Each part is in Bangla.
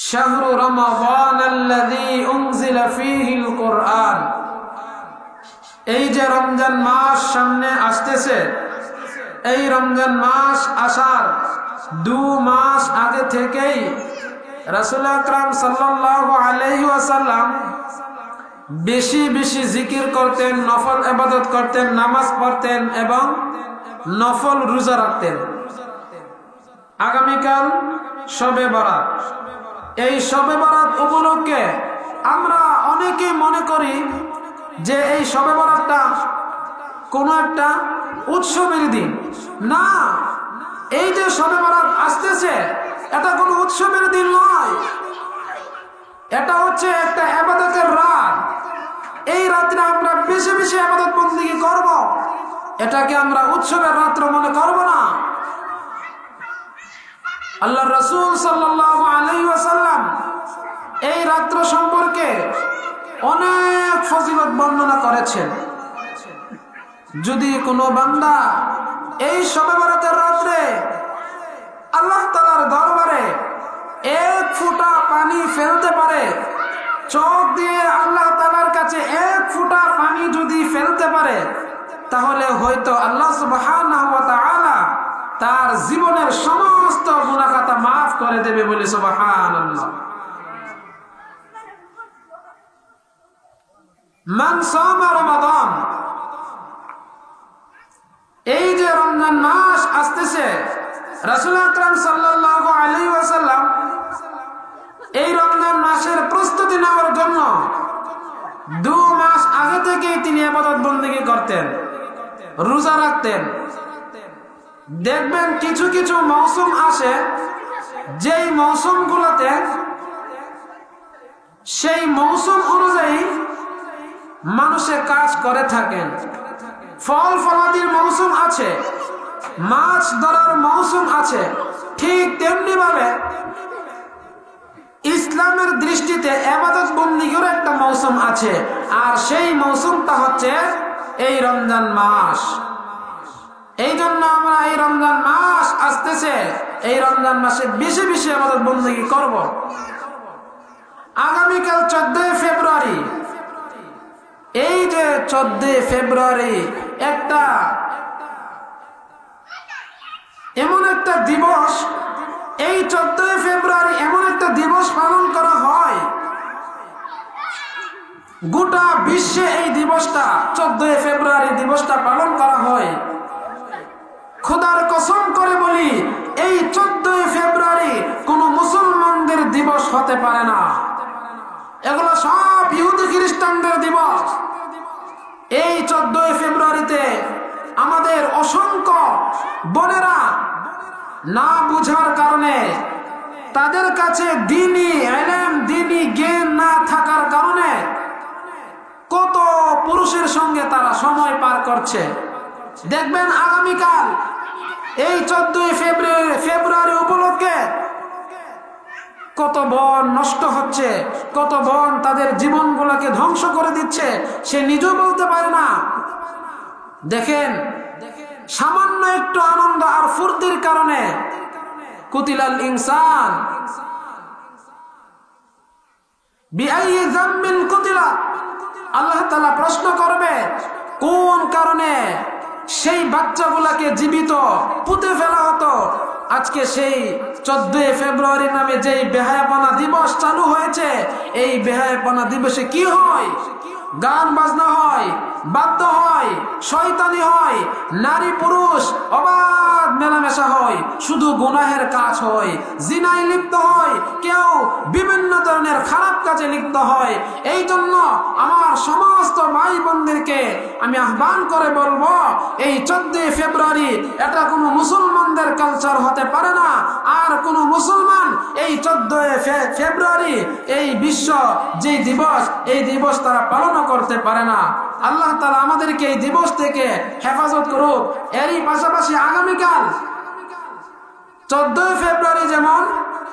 شهر رمضان الذي أنزل فيه القرآن এই যে রমজান মাস সামনে আসতেছে এই রমজান মাস আসার দু মাস আগে থেকেই রাসুল আকরাম সাল্লাহ আলহি আসাল্লাম বেশি বেশি জিকির করতেন নফল আবাদত করতেন নামাজ পড়তেন এবং নফল রোজা রাখতেন আগামীকাল শবে বরাত এই শবে বরাত উপলক্ষে আমরা অনেকে মনে করি যে এই শবে বরাতটা কোনো একটা উৎসবের দিন। না, এই যে শবে বরাত আসতেছে, এটা কোনো উৎসবের দিন নয়। এটা হচ্ছে একটা আবাদতের রাত। এই রাত্রে আমরা বেশি বেশি আবাদত বন্দী করব। এটাকে আমরা উৎসবের রাত্র মনে করব না। আল্লাহ রসুল ওয়াসাল্লাম এই রাত্র সম্পর্কে অনেক ফজিলত বর্ণনা করেছেন। যদি কোনো বান্দা এই সবে রাত্রে আল্লাহ তালার দরবারে এক ফুটা পানি ফেলতে পারে, চোখ দিয়ে আল্লাহ তালার কাছে এক ফোঁটা পানি যদি ফেলতে পারে, তাহলে হয়তো আল্লাহ তাআলা তার জীবনের সমস্ত গুণাখাতা মাফ করে দেবে বলে রমাদান। এই যে রমজান মাস আসতেছে, রাসূল সাল্লাল্লাহু আলাইহি ওয়াসাল্লাম এই রমজান মাসের প্রস্তুতি নেওয়ার জন্য দু মাস আগে থেকেই তিনি আবাদত বন্দী করতেন, রোজা রাখতেন। দেখবেন কিছু কিছু মৌসুম আসে, যেই মৌসুমগুলোতে সেই মৌসুম অনুযায়ী মানুষে কাজ করে থাকেন। ফল ফলাদির মৌসুম আছে, মাছ ধরার মৌসুম আছে, ঠিক তেমনি ভাবে ইসলামের দৃষ্টিতে আবাদত বন্দীগের একটা মৌসুম আছে, আর সেই মৌসুমটা হচ্ছে এই রমজান মাস। এই জন্য আমরা এই রমজান মাস আসতেছে। এই রমজান মাসে বেশি বেশি আমাদের বন্দী করব। আগামীকাল চোদ্দই ফেব্রুয়ারি। এই যে চোদ্দই ফেব্রুয়ারি, একটা এমন একটা দিবস। এই চোদ্দই ফেব্রুয়ারি এমন একটা দিবস পালন করা হয়। গোটা বিশ্বে এই দিবসটা, চোদ্দই ফেব্রুয়ারি দিবসটা পালন করা হয়। খোদার কসম করে বলি, এই চোদ্দই ফেব্রুয়ারি কোন মুসলমানদের দিবস হতে পারে না। এগুলো সব ইহুদি খ্রিস্টানদের দিবস। এই চোদ্দই ফেব্রুয়ারিতে আমাদের অসংখ্য বোনেরা না বুঝার কারণে তাদের কাছে দিনই এলেম দিনই জ্ঞান না থাকার কারণে কত পুরুষের সঙ্গে তারা সময় পার করছে। দেখবেন আগামীকাল এই চোদ্দই ফেব্রুয়ারি ফেব্রুয়ারি উপলক্ষে কত বন নষ্ট হচ্ছে, কত বন তাদের জীবনগুলোকে ধ্বংস করে দিচ্ছে, সে নিজেও বলতে পারে না। দেখেন, সামান্য একটু আনন্দ আর ফুর্তির কারণে কুতিলাল ইনসান আল্লাহ তালা প্রশ্ন করবে, কোন কারণে সেই বাচ্চাগুলাকে জীবিত পুঁতে ফেলা হতো। আজকে সেই চোদ্দই ফেব্রুয়ারি নামে যেই বেহায়াপনা দিবস চালু হয়েছে, এই বেহায়াপনা দিবসে কি হয়? গান বাজনা হয়, বাদ্য হয় শয়তানি হয়, নারী পুরুষ অবাধ মেলামেশা হয়, শুধু গুনাহের কাজ হয়, জিনায় লিপ্ত হয়, কেউ বিভিন্ন ধরনের খারাপ কাজে লিপ্ত হয়। এই জন্য আমার সমস্ত ভাই বোনদেরকে আমি আহ্বান করে বলব, এই চোদ্দই ফেব্রুয়ারি এটা কোনো মুসলমানদের কালচার হতে পারে না, আর কোনো মুসলমান এই চোদ্দই ফেব্রুয়ারি এই বিশ্ব যে দিবস, এই দিবস তারা পালন করতে পারে না। আল্লাহ তালা আমাদেরকে এই দিবস থেকে হেফাজত করুক। এরই পাশাপাশি আগামীকাল চোদ্দই ফেব্রুয়ারি যেমন,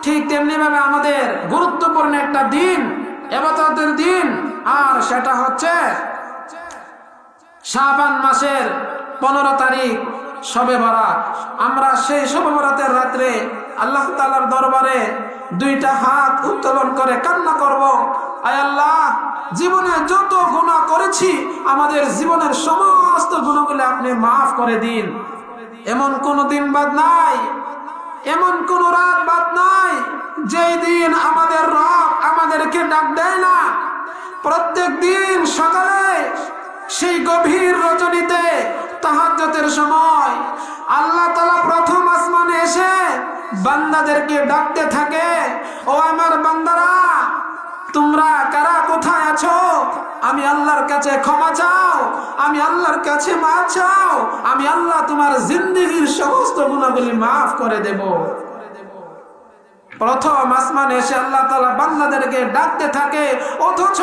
ঠিক তেমনি ভাবে আমাদের গুরুত্বপূর্ণ একটা দিন এবাদতের দিন, আর সেটা হচ্ছে শাবান মাসের পনেরো তারিখ, শবে বরাত। আমরা সেই শবে বরাতের রাত্রে আল্লাহ তালার দরবারে দুইটা হাত উত্তোলন করে কান্না করব। আল্লাহ, জীবনে যত গুণা করেছি, আমাদের জীবনের সমস্ত গুণগুলো আপনি মাফ করে দিন। এমন কোন দিন বাদ নাই, এমন কোন রাত বাদ নাই, যেই দিন আমাদের রব আমাদেরকে ডাক দেয় না। প্রত্যেক দিন সকালে সেই গভীর রজনীতে তাহাজ্জতের সময় আল্লাহ তালা প্রথম আসমানে এসে বান্দাদেরকে ডাকতে থাকে, ও আমার বান্দারা তোমরা কারা কোথায় আছো? আমি আল্লাহর কাছে ক্ষমা চাও, আমি আল্লাহর কাছে মাফ চাও, আমি আল্লাহ তোমার জিন্দগির সমস্ত গুণাগুলি মাফ করে দেব। প্রথম আসমানে এসে আল্লাহ তালা বান্দাদেরকে ডাকতে থাকে, অথচ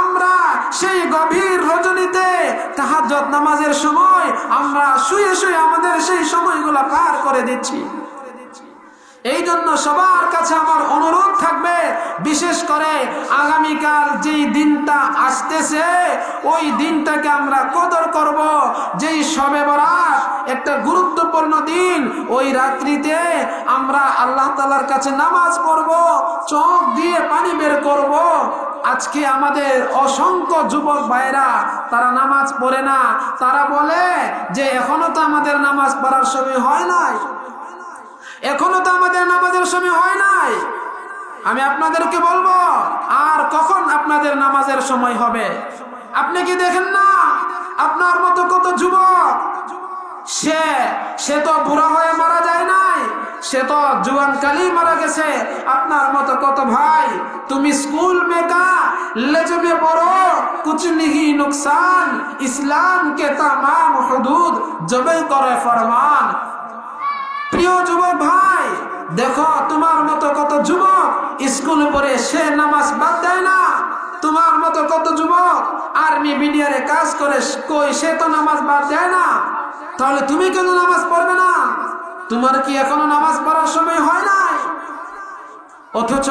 আমরা সেই গভীর রজনীতে তাহাজ্জত নামাজের সময় আমরা শুয়ে শুয়ে আমাদের সেই সময়গুলো পার করে দিচ্ছি। এই জন্য সবার কাছে আমার অনুরোধ থাকবে, বিশেষ করে আগামীকাল যেই দিনটা আসতেছে, ওই দিনটাকে আমরা কদর করব। যেই সবে বরাত, একটা গুরুত্বপূর্ণ দিন, ওই রাত্রিতে আমরা আল্লাহ তালার কাছে নামাজ পড়ব, চোখ দিয়ে পানি বের করব। আজকে আমাদের অসংখ্য যুবক ভাইরা তারা নামাজ পড়ে না। তারা বলে যে, এখনও তো আমাদের নামাজ পড়ার সময় হয় নাই। এখনও তো আমাদের নামাজের সময় হয় নাই। আমি আপনাদেরকে বলব, আর কখন আপনাদের নামাজের সময় হবে? আপনি কি দেখেন না? আপনার মতো কত যুবক, সে সে তো বুড়া হয়ে মারা যায় নাই, সে তো জুয়ান কালি মারা গেছে। আপনার মতো কত ভাই, তুমি স্কুল মেকা লেজমে পড়ো কুছ নিহি নুকসান ইসলাম কে তামাম হুদুদ জবে করে ফরমান। প্রিয় যুবক ভাই, দেখো তোমার মতো কত যুবক স্কুল পড়ে সে নামাজ বাদ দেয় না। তোমার মতো কত যুবক আর্মি বিডিআরে কাজ করে কই সে তো নামাজ বাদ দেয় না। তাহলে তুমি কেন নামাজ পড়বে না? তোমার কি এখনও নামাজ পড়ার সময় হয় নাই? অথচ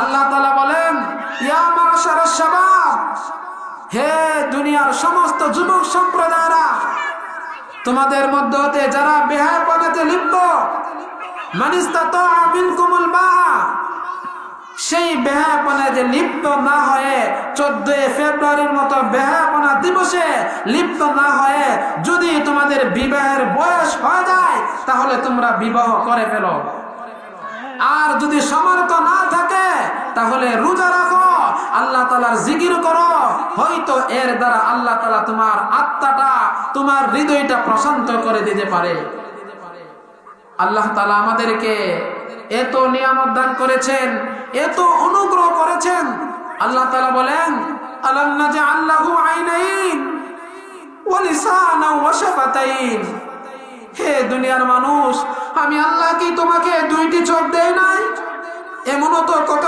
আল্লাহ তালা বলেন, ইয়া হে দুনিয়ার সমস্ত যুবক সম্প্রদায়রা তোমাদের মধ্যে হতে যারা বেহায় পদাতে লিপ্ত সেই যে লিপ্ত না হয়ে চোদ্দই ফেব্রুয়ারির মতো বেহাপনা দিবসে লিপ্ত না হয়ে যদি তোমাদের বিবাহের বয়স হয়ে যায়, তাহলে তোমরা বিবাহ করে ফেলো। আর যদি সমর্থ না থাকে, তাহলে রোজা রাখো। আল্লাহ তালার জিকির করো। হয়তো এর দ্বারা আল্লাহ তালা তোমার আত্মাটা, তোমার হৃদয়টা প্রশান্ত করে দিতে পারে। আল্লাহ তালা আমাদেরকে এত নিয়ামত দান করেছেন, এত অনুগ্রহ করেছেন। আল্লাহ তালা বলেন আল্লাহ যে আল্লাহ হে দুনিয়ার মানুষ, আমি আল্লাহ কি তোমাকে দুইটি চোখ দেয় নাই? এমনও তো কত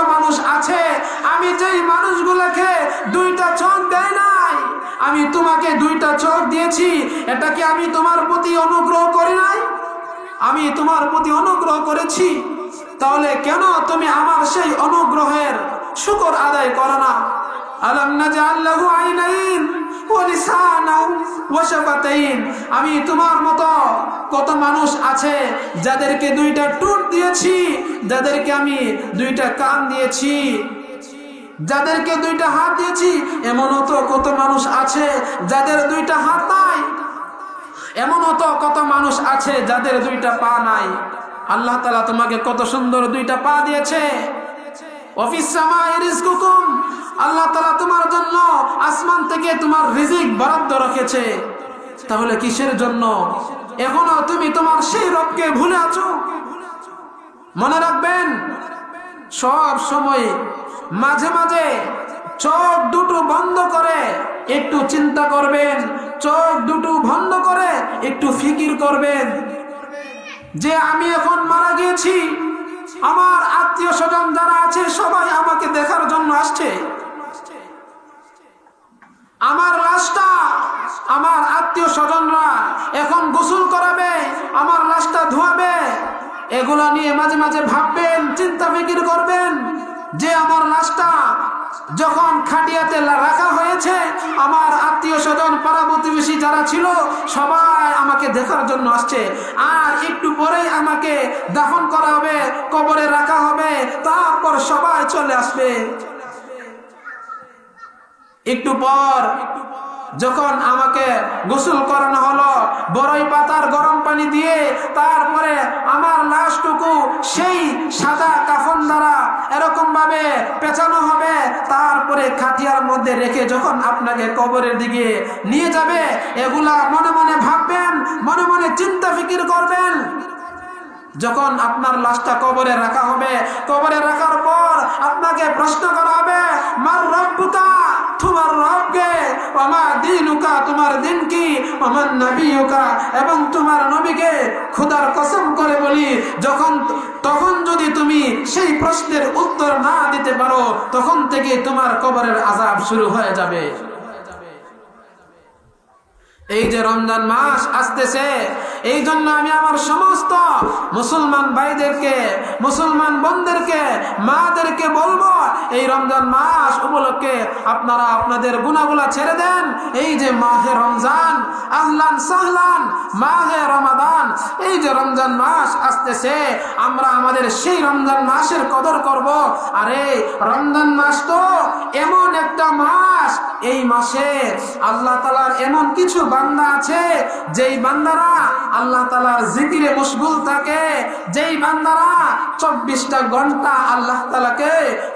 আছে, আমি যেই মানুষগুলোকে দুইটা চোখ দেয় নাই, আমি তোমাকে দুইটা চোখ দিয়েছি, এটা কি আমি তোমার প্রতি অনুগ্রহ করি নাই? আমি তোমার প্রতি অনুগ্রহ করেছি, তাহলে কেন তুমি আমার সেই অনুগ্রহের শুকর আদায় করো না? আমি তোমার মতো কত মানুষ আছে যাদেরকে দুইটা টুট দিয়েছি, যাদেরকে আমি দুইটা কান দিয়েছি, যাদেরকে দুইটা হাত দিয়েছি, এমনও তো কত মানুষ আছে যাদের দুইটা হাত নাই। এমনও তো কত মানুষ আছে যাদের দুইটা পা নাই। আল্লাহ তালা তোমাকে কত সুন্দর দুইটা পা দিয়েছে। অফিস আল্লাহ তালা আসমান থেকে তোমার রিজিক বরাদ্দ রেখেছে। তাহলে কিসের জন্য? এখনও তুমি তোমার সেই রবকে ভুলে আছো? মনে রাখবেন, সব সময় মাঝে মাঝে চোখ দুটো বন্ধ করে একটু চিন্তা করবেন, চোখ দুটো বন্ধ করে একটু ফিকির করবেন। যে আমি এখন মারা গিয়েছি, আমার আত্মীয় স্বজন যারা আছে, সবাই আমাকে দেখার জন্য আসছে। আমার লাশটা আমার আত্মীয় স্বজনরা এখন গোসল করাবে, আমার লাশটা ধোয়াবে, এগুলো নিয়ে মাঝে মাঝে ভাববেন, চিন্তা ফিকির করবেন। যে আমার লাশটা যখন খাটিয়াতে রাখা হয়েছে, আমার আত্মীয় স্বজন পাড়া প্রতিবেশী যারা ছিল, সবাই আমাকে দেখার জন্য আসছে। আর একটু পরেই আমাকে দাফন করা হবে, কবরে রাখা হবে, তারপর সবাই চলে আসবে। একটু পর যখন আমাকে গোসল করানো হলো বড়ই পাতার গরম পানি দিয়ে তারপরে আমার লাশটুকু সেই সাদা কাফন দ্বারা এরকম ভাবে পেঁচানো হবে, তারপরে খাটিয়ার মধ্যে রেখে যখন আপনাকে কবরের দিকে নিয়ে যাবে, এগুলা মনে মনে ভাববেন, মনে মনে চিন্তা ফিকির করবেন। যখন আপনার লাশটা কবরে রাখা হবে, কবরে রাখার পর আপনাকে প্রশ্ন করা হবে, মার রব্বুকা তোমার রবকে আমার দিনুকা, তোমার দিন কি? আমার নবীকা এবং তোমার নবীকে খোদার কসম করে বলি, যখন, তখন যদি তুমি সেই প্রশ্নের উত্তর না দিতে পারো, তখন থেকে তোমার কবরের আজাব শুরু হয়ে যাবে। এই যে রমজান মাস আসতেছে এই জন্য আমি আমার সমস্ত মুসলমান ভাইদেরকে, মুসলমান বোনদেরকে, মাদেরকে বলব, এই রমজান মাস উপলক্ষে আপনারা আপনাদের গুণাগুলা ছেড়ে দেন। এই যে মাহে রমজান আহলান সাহলান, মাহে রমাদান, এই যে রমজান মাস আসতেছে, আমরা আমাদের সেই রমজান মাসের কদর করব। আরে, রমজান মাস তো এমন একটা মাস, এই মাসে আল্লাহ তালার এমন কিছু বান্দা আছে, যেই বান্দারা আল্লাহ তালার জিকিরে মশগুল থাকে, যেই বান্দারা চব্বিশটা ঘণ্টা আল্লাহ তালাকে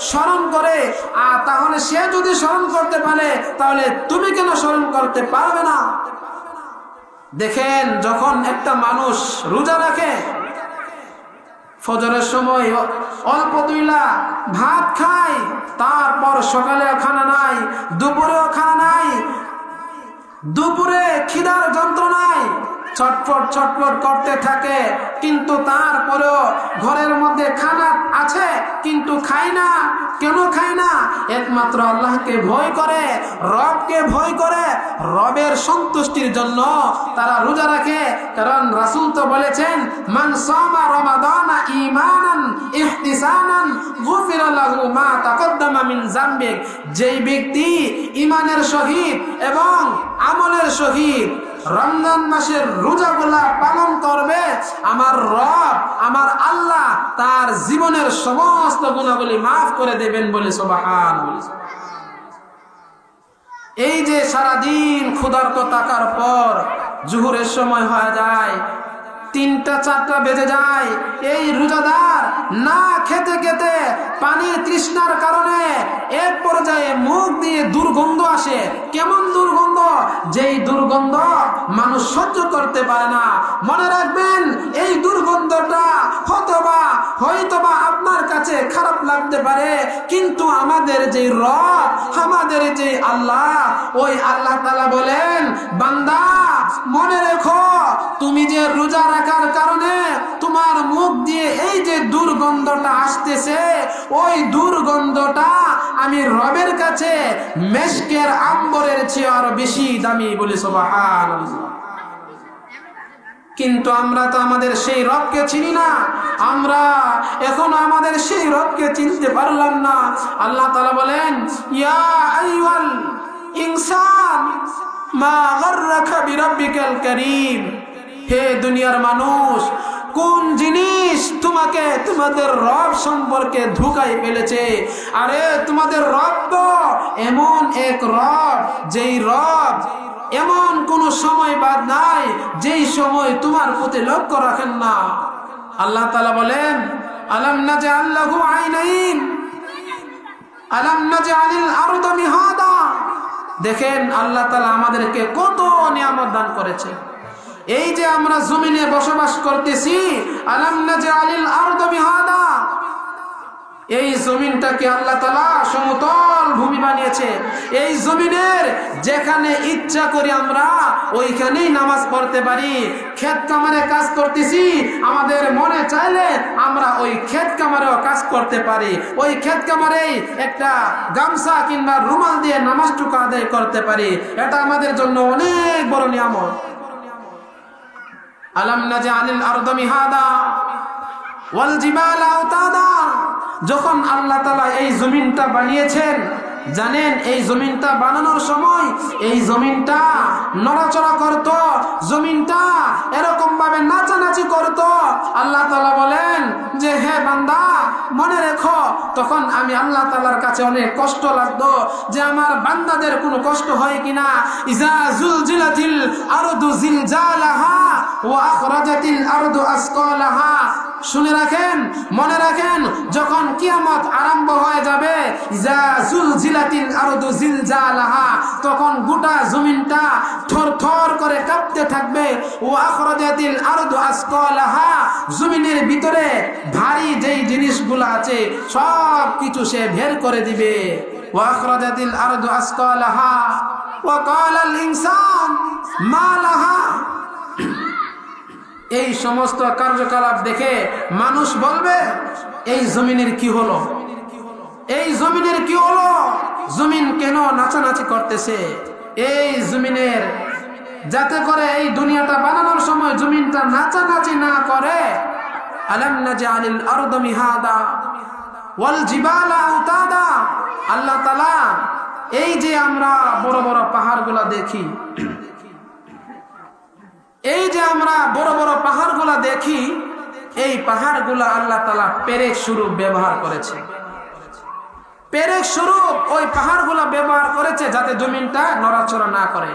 স্মরণ করে, আর তাহলে সে যদি স্মরণ করতে পারে, তাহলে তুমি কেন স্মরণ করতে পারবে না? দেখেন, যখন একটা মানুষ রোজা রাখে, ফজরের সময় অল্প দুইলা ভাত খায়, তারপর সকালে খানা নাই, দুপুরেও খানা নাই দুপুরে খিদার যন্ত্রণায় ছটফট ছটফট করতে থাকে, কিন্তু তারপরেও ঘরের মধ্যে খানা আছে, কিন্তু খায় না। কেন খায় না? একমাত্র আল্লাহকে ভয় করে, রবকে ভয় করে, রবের সন্তুষ্টির জন্য তারা রোজা রাখে। কারণ রাসুল তো বলেছেন, মান সামা মা যেই ব্যক্তি ঈমানের সহিত এবং সহিত রমজান মাসের রোজাগুলা পালন করবে আমার রব, আমার আল্লাহ তার জীবনের সমস্ত গুণাবলী মাফ করে দেবেন বলে সোবাহান। এই যে সারাদিন ক্ষুধার্ত টাকার পর জুহুরের সময় হয়ে যায়, তিনটা, চারটা বেজে যায়, এই রোজাদার না খেতে খেতে পানি তৃষ্ণার কারণে এক পর্যায়ে মুখ দিয়ে দুর্গন্ধ আসে। কেমন দুর্গন্ধ? যেই দুর্গন্ধ মানুষ সহ্য করতে পারে না। মনে রাখবেন, এই দুর্গন্ধটা হতবা হয়তোবা আপনার কাছে খারাপ লাগতে পারে, কিন্তু আমাদের যে রব, আমাদের যে আল্লাহ, ওই আল্লাহ তালা বলেন, বান্দা, মনে রেখো, তুমি যে রোজা রাখার আসতেছে ওই দুর্গন্ধটা আমি রবের কাছে মেশকের আম্বরের চেয়ে আরও বেশি দামি বলি সোবাহান কিন্তু আমরা তো আমাদের সেই রবকে চিনি না, আমরা এখনও আমাদের সেই রবকে চিনতে পারলাম না। আল্লাহ তালা বলেন, ইয়া ইনসান মা গর্রাকা বিরাব্বিকাল করিম, হে দুনিয়ার মানুষ কোন জিনিস তোমাকে তোমাদের রব সম্পর্কে ধোকায় ফেলেছে? আরে, তোমাদের রব তো এমন এক রব, যেই রব এমন কোন সময় বাদ নাই, যেই সময় তোমার প্রতি লক্ষ্য রাখেন না। আল্লাহ তালা বলেন, আলম না যে আল্লাহ আইনাইন? আলম না যে আরদা মিহাদা? দেখেন, আল্লাহ তালা আমাদেরকে কত নিয়ামত দান করেছে এই যে আমরা জমিনে বসবাস করতেছি এই জমিনটাকে আল্লাহ তালা সমতল ভূমি বানিয়েছে। এই জমিনের যেখানে ইচ্ছা করি আমরা ওইখানেই নামাজ পড়তে পারি। ক্ষেত কামারে কাজ করতেছি, আমাদের মনে চাইলে আমরা ওই ক্ষেত কামারেও কাজ করতে পারি। ওই ক্ষেত কামারেই একটা গামছা কিংবা রুমাল দিয়ে নামাজটুকু আদায় করতে পারি। এটা আমাদের জন্য অনেক বড় নিয়ামত। আলম নাজে আনিল মিহাদা হাদা ওয়াল জিবালা আওতাদা যখন আল্লাহ তালা এই জমিনটা বানিয়েছেন জানেন, এই জমিনটা বানানোর সময় এই জমিনটা নড়াচড়া করত, জমিনটা এরকম ভাবে নাচানাচি করত। আল্লাহ তালা বলেন যে, হে বান্দা, মনে রেখো, তখন আমি আল্লাহ তালার কাছে অনেক কষ্ট লাগতো যে, আমার বান্দাদের কোনো কষ্ট হয় কিনা। ইজা জুলজিলাতিল আরদু জিলজালাহা ওয়া আখরাজাতিল আরদু আসকালাহা। শুনে রাখেন, মনে রাখেন, যখন কিয়ামত আরম্ভ হয়ে যাবে তখন গোটা জমিনটা থর থর করে কাঁপতে থাকবে। ও আখরাজাতিল আরদু আসকালাহা, জমিনের ভিতরে ভারী যেই জিনিসগুলো আছে সব কিছু সে বের করে দিবে। ও আখরাজাতিল আরদু আসকালাহা, ওয়া কালাল ইনসান লাহা এই সমস্ত কার্যকলাপ দেখে মানুষ বলবে, এই জমিনের কি হলো? এই জমিনের কি হলো? জমিন কেন নাচানাচি করতেছে? এই জমিনের, যাতে করে এই দুনিয়াটা বানানোর সময় জমিনটা নাচানাচি না করে। আল্লাহ এই যে আমরা বড় বড় পাহাড়গুলো দেখি এই যে আমরা বড় বড় পাহাড়গুলা দেখি, এই পাহাড়গুলা আল্লাহ তালা পেরেক স্বরূপ ব্যবহার করেছে। পেরেক স্বরূপ ওই পাহাড়গুলা ব্যবহার করেছে যাতে জমিনটা নড়াচড়া না করে।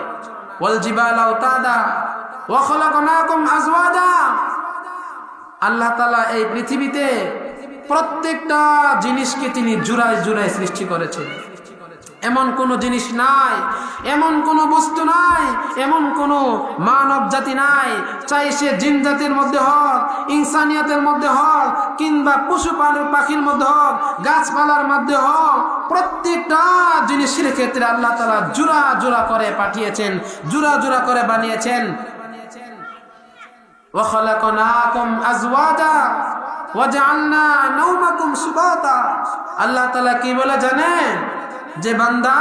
আল্লাহ তালা এই পৃথিবীতে প্রত্যেকটা জিনিসকে তিনি জুড়ায় জুড়ায় সৃষ্টি করেছেন। এমন কোনো জিনিস নাই, এমন কোনো বস্তু নাই, এমন কোনো মানব জাতি নাই, চাই সে জিন জাতির মধ্যে হোক, ইনসানিয়াতের মধ্যে হোক, কিংবা পশু পাখির মধ্যে হোক, গাছপালার মধ্যে হোক, প্রত্যেকটা জিনিসের ক্ষেত্রে আল্লাহ তালা জোড়া জোড়া করে পাঠিয়েছেন, জোড়া জোড়া করে বানিয়েছেন। ওখলাকুম আজওয়াজা আল্লাহ কি বলে জানেন? যে বান্দা,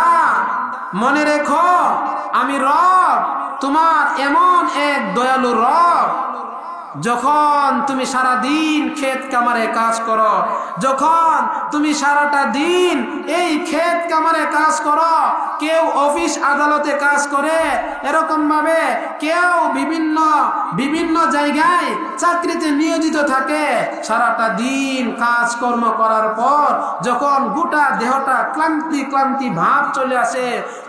মনে রেখো, আমি রব, তোমার এমন এক দয়ালু রব। যখন তুমি সারা দিন ক্ষেত কামারে কাজ করো, যখন তুমি সারাটা দিন এই ক্ষেত কাজ করো। কেউ অফিস আদালতে কাজ করে এরকম ভাবে কেউ বিভিন্ন বিভিন্ন জায়গায় চাকরিতে নিয়োজিত থাকে। সারাটা দিন কাজকর্ম করার পর যখন গোটা দেহটা ক্লান্তি ক্লান্তি ভাব চলে আসে,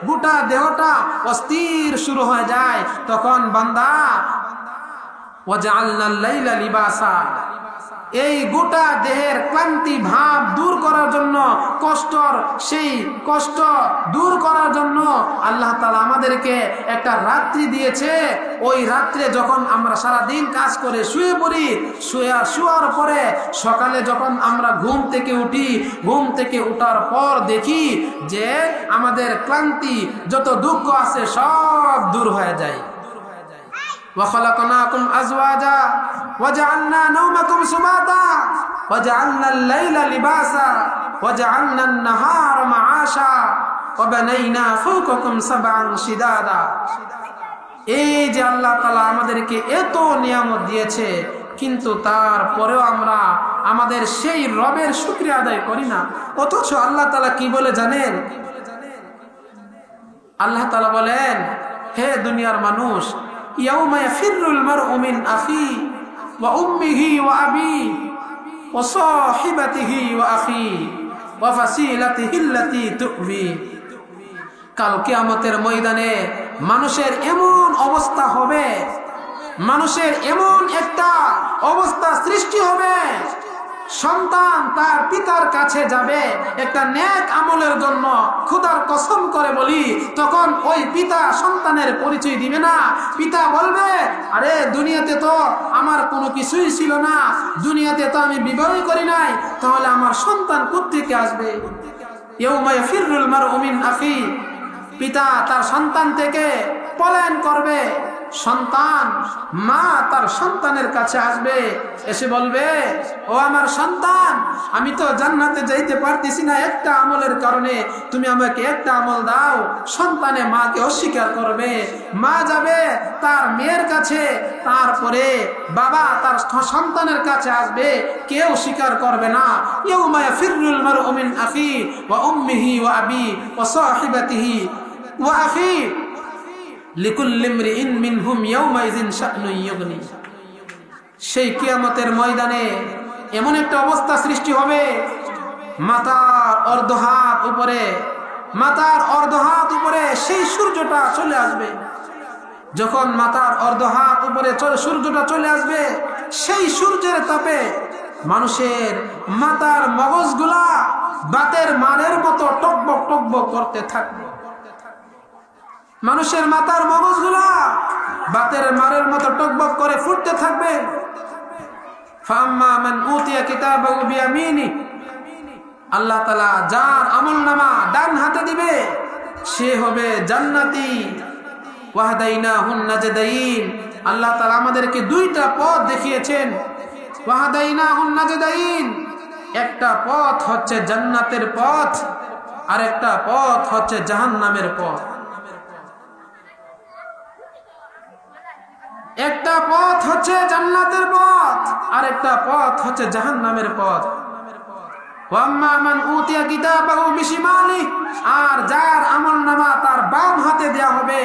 গোটা দেহটা অস্থির শুরু হয়ে যায়, তখন বান্দা লিবাসা। এই গোটা দেহের ক্লান্তি ভাব দূর করার জন্য, কষ্টর, সেই কষ্ট দূর করার জন্য আল্লাহ তালা আমাদেরকে একটা রাত্রি দিয়েছে। ওই রাত্রে যখন আমরা সারা দিন কাজ করে শুয়ে পড়ি, শুয়ে, শুয়ার পরে সকালে যখন আমরা ঘুম থেকে উঠি, ঘুম থেকে উঠার পর দেখি যে আমাদের ক্লান্তি, যত দুঃখ আছে সব দূর হয়ে যায়। وخلقناكم أزواجا وجعلنا نومكم سباتا وجعلنا الليل لباسا وجعلنا النهار معاشا وبنينا فوقكم سبعا شدادا এই যে আল্লাহ তালা আমাদেরকে এত নিয়ামত দিয়েছে কিন্তু তারপরেও আমরা আমাদের সেই রবের শুক্রিয়া আদায় করি না অথচ আল্লাহ তালা কি বলে জানেন আল্লাহ তালা বলেন হে দুনিয়ার মানুষ يوم يفر المرء من أخيه وأمه وأبيه وصاحبته وأخيه وفصيلته التي تؤويه কাল কিয়ামতের ময়দানে মানুষের এমন অবস্থা হবে মানুষের এমন একটা অবস্থা সৃষ্টি হবে সন্তান তার পিতার কাছে যাবে, একটা ন্যাক আমলের জন্য খুদার কসম করে বলি, তখন ওই পিতা সন্তানের পরিচয় দিবে না। পিতা বলবে, আরে, দুনিয়াতে তো আমার কোনো কিছুই ছিল না, দুনিয়াতে তো আমি বিবাহই করি নাই, তাহলে আমার সন্তান কোথেকে আসবে? ফিরুল মার উমিন আফি পিতা তার সন্তান থেকে পলায়ন করবে। সন্তান, মা তার সন্তানের কাছে আসবে, এসে বলবে, ও আমার সন্তান, আমি তো জান্নাতে যাইতে পারতেছি না একটা আমলের কারণে। তুমি আমাকে একটা আমল দাও। সন্তানে মাকে অস্বীকার করবে। মা যাবে তার মেয়ের কাছে, তারপরে বাবা তার সন্তানের কাছে আসবে। কেউ স্বীকার করবে না। ইউমা ইয়াফিরুল মারউ মিন আখি ওয়া উম্মিহি ওয়া আবি ও সাহিবাতিহি ওয়া আখি। সেই কিয়ামতের ময়দানে এমন একটা অবস্থা সৃষ্টি হবে মাথার অর্ধ হাত উপরে মাথার অর্ধ হাত উপরে সেই সূর্যটা চলে আসবে। যখন মাথার অর্ধ হাত উপরে সূর্যটা চলে আসবে, সেই সূর্যের তাপে মানুষের মাথার মগজগুলা বাতের মানের মতো টকবক টকবক করতে থাকবে। মানুষের মাথার মগজগুলা বাতের মারের মতো টকবক করে ফুটতে থাকবে। আল্লাহ তাআলা যার আমলনামা ডান হাতে দিবে, সে হবে জান্নাতি। ওয়াহদাইনা হুন নাজদাইন আল্লাহ তাআলা আমাদেরকে দুইটা পথ দেখিয়েছেন। ওয়াহদাইনা হুন নাজদাইন একটা পথ হচ্ছে জান্নাতের পথ আর একটা পথ হচ্ছে জাহান্নামের পথ। একটা পথ হচ্ছে জান্নাতের পথ আর একটা পথ হচ্ছে জাহান নামের পথ। আর যার আমল নামা তার বাম হাতে দেয়া হবে।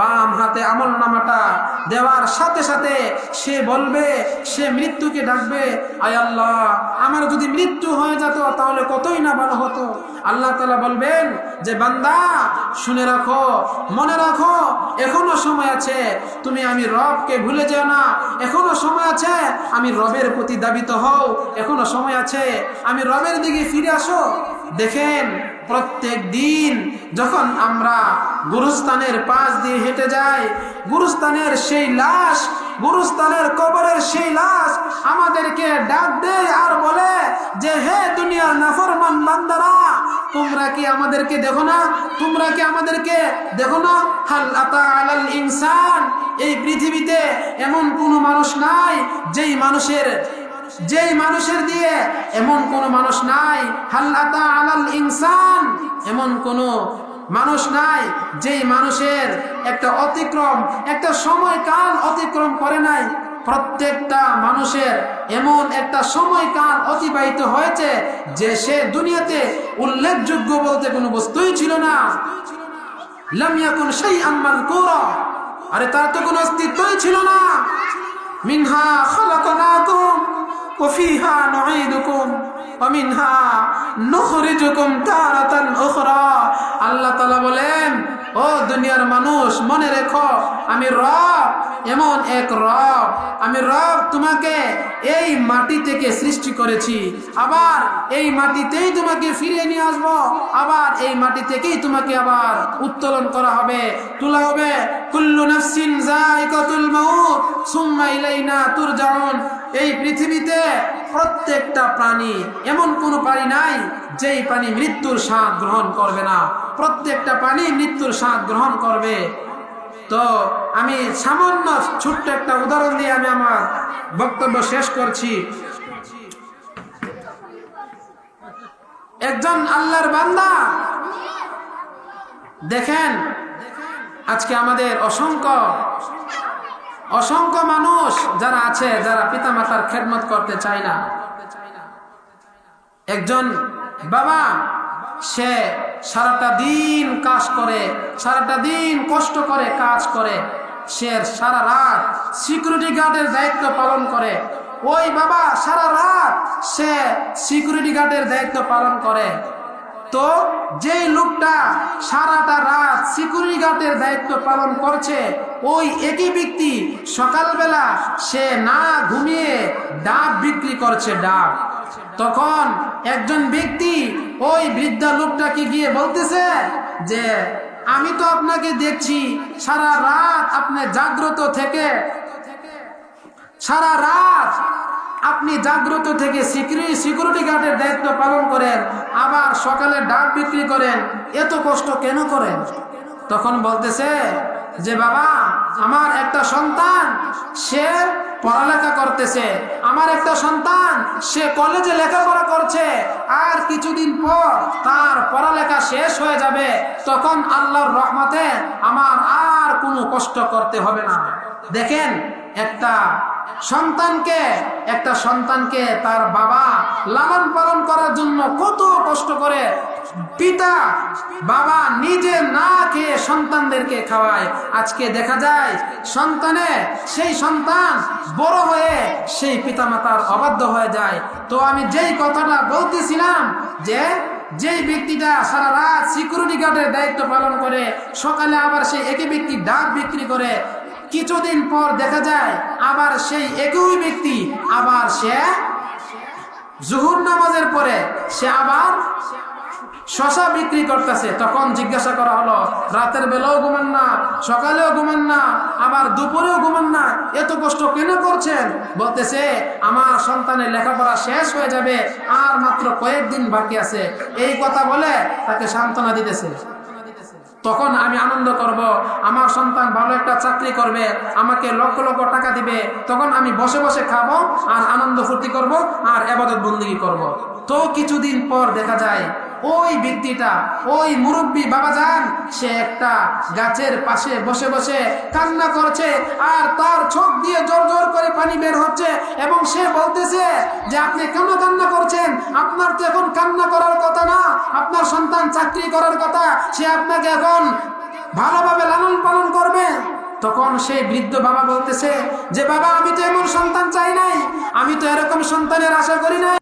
বাম হাতে আমল নামাটা দেওয়ার সাথে সাথে সে বলবে, সে মৃত্যুকে ডাকবে, আয় আল্লাহ, আমার যদি মৃত্যু হয়ে যেত তাহলে কতই না ভালো হতো? আল্লাহ তালা বলবেন, যে বান্দা, শুনে রাখো, মনে রাখো, এখনও সময় আছে, তুমি আমি রবকে ভুলে যেও না, এখনও সময় আছে, আমি রবের প্রতি দাবিত হও। এখনও সময় আছে, আমি রবের দিকে ফিরে আসো। দেখেন, প্রত্যেক দিন যখন আমরা গুরুস্থানের পাশ দিয়ে হেঁটে যাই, গুরুস্থানের সেই লাশ গুরুস্থানের কবরের সেই লাশ আমাদেরকে ডাক দেয় আর বলে যে, হে দুনিয়ার নাফরমান বান্দারা, তোমরা কি আমাদেরকে দেখো না? তোমরা কি আমাদেরকে দেখো না? হাল আতা আলাল ইনসান, এই পৃথিবীতে এমন কোনো মানুষ নাই যেই মানুষের যেই মানুষের দিয়ে এমন কোন মানুষ নাই। হাল্লাতা আলাল ইনসান, এমন কোন মানুষ নাই, যেই মানুষের একটা অতিক্রম, একটা সময়কাল অতিক্রম করে নাই, প্রত্যেকটা মানুষের এমন একটা সময়কাল অতিবাহিত হয়েছে যে সে দুনিয়াতে উল্লেখযোগ্য বলতে কোনো বস্তুই ছিল না। লামিয়াকুন সেই আরে তার তো কোনো অস্তিত্বই ছিল না। মিনহা মিনহা নুখরিজুকুম তারাতান উখরা। আল্লাহ তাআলা বলেন ও দুনিয়ার মানুষ, মনে রেখো, আমি রব, এমন এক রব। আমি রব তোমাকে এই মাটি থেকে সৃষ্টি করেছি। আবার এই মাটিতেই তোমাকে ফিরিয়ে নিয়ে আসব। আবার এই মাটি থেকেই তোমাকে আবার উত্তোলন করা হবে। তোলা হবে, কুল্লু নাফসিন যায়িকাতুল মাউত, সুম্মা ইলাইনা তুরজাউন। এই পৃথিবীতে প্রত্যেকটা প্রাণী, এমন কোনো প্রাণী নাই যেই পানি মৃত্যুর স্বাদ গ্রহণ করবে না, প্রত্যেকটা পানি মৃত্যুর স্বাদ গ্রহণ করবে। তো আমি সামান্য ছোট্ট একটা উদাহরণ দিয়ে আমি আমার বক্তব্য শেষ করছি। একজন আল্লাহর বান্দা। দেখেন, আজকে আমাদের অসংখ্য অসংখ্য মানুষ যারা আছে, যারা পিতামাতার খেদমত করতে চায় না। একজন বাবা, সে সারাটা দিন কাজ করে, সারাটা দিন কষ্ট করে, কাজ করে। সে সারা রাত সিকিউরিটি গার্ডের দায়িত্ব পালন করে। ওই বাবা, সারা রাত সে সিকিউরিটি গার্ডের দায়িত্ব পালন করে। তো যেই লোকটা সারাটা রাত সিকিউরিটি গার্ডের দায়িত্ব পালন করছে, ওই একই ব্যক্তি সকালবেলা সে না ঘুমিয়ে ডাব বিক্রি করছে ডাব। তখন একজন ব্যক্তি ওই বৃদ্ধা লোকটাকে গিয়ে বলতেছে যে, আমি তো আপনাকে দেখছি, সারা রাত আপনি জাগ্রত থেকে, সারা রাত আপনি জাগ্রত থেকে সিকিউরিটি গার্ডের দায়িত্ব পালন করেন, আবার সকালে ডাক বিক্রি করেন, এত কষ্ট কেন করেন? তখন বলতেছে যে, বাবা, আমার একটা সন্তান, সে পড়ালেখা করতেছে। আমার একটা সন্তান, সে কলেজে লেখাপড়া করছে। আর কিছুদিন পর তার পড়ালেখা শেষ হয়ে যাবে। তখন আল্লাহর রহমতে আমার আর কোনো কষ্ট করতে হবে না। দেখেন, একটা সন্তানকে, একটা সন্তানকে তার বাবা লালন পালন করার জন্য কত কষ্ট করে পিতা, বাবা নিজে না খেয়ে সন্তানদেরকে খাওয়ায়। আজকে দেখা যায়, সন্তানে সেই সন্তান বড় হয়ে সেই পিতামাতার অবাধ্য হয়ে যায়। তো আমি যেই কথাটা বলতেছিলাম যে, যেই ব্যক্তিটা সারা রাত সিকিউরিটি গার্ডের দায়িত্ব পালন করে, সকালে আবার সেই একই ব্যক্তি ডাক বিক্রি করে কিছুদিন পর দেখা যায়, আবার সেই একই ব্যক্তি, আবার সে জুহুর নামাজের পরে সে আবার শশা বিক্রি করতেছে। তখন জিজ্ঞাসা করা হলো, রাতের বেলাও ঘুমান না, সকালেও ঘুমান না, আবার দুপুরেও ঘুমান না, এত কষ্ট কেন করছেন? বলতেছে, আমার সন্তানের লেখাপড়া শেষ হয়ে যাবে, আর মাত্র কয়েকদিন বাকি আছে। এই কথা বলে তাকে সান্ত্বনা দিতেছে। তখন আমি আনন্দ করব আমার সন্তান ভালো একটা চাকরি করবে, আমাকে লক্ষ লক্ষ টাকা দিবে তখন আমি বসে বসে খাব আর আনন্দ ফুর্তি করব আর এবাদত বন্দিগি করব। তো কিছুদিন পর দেখা যায় ওই ব্যক্তিটা, ওই মুরব্বী বাবা যান সে একটা গাছের পাশে বসে বসে কান্না করছে আর তার চোখ দিয়ে জোর জোর করে পানি বের হচ্ছে এবং সে বলতেছে যে, আপনি কেন কান্না করছেন? আপনার তো এখন কান্না করার কথা না। আপনার সন্তান চাকরি করার কথা। সে আপনাকে এখন ভালোভাবে লালন পালন করবে। তখন সেই বৃদ্ধ বাবা বলতেছে যে, বাবা, আমি তো এমন সন্তান চাই নাই। আমি তো এরকম সন্তানের আশা করি নাই।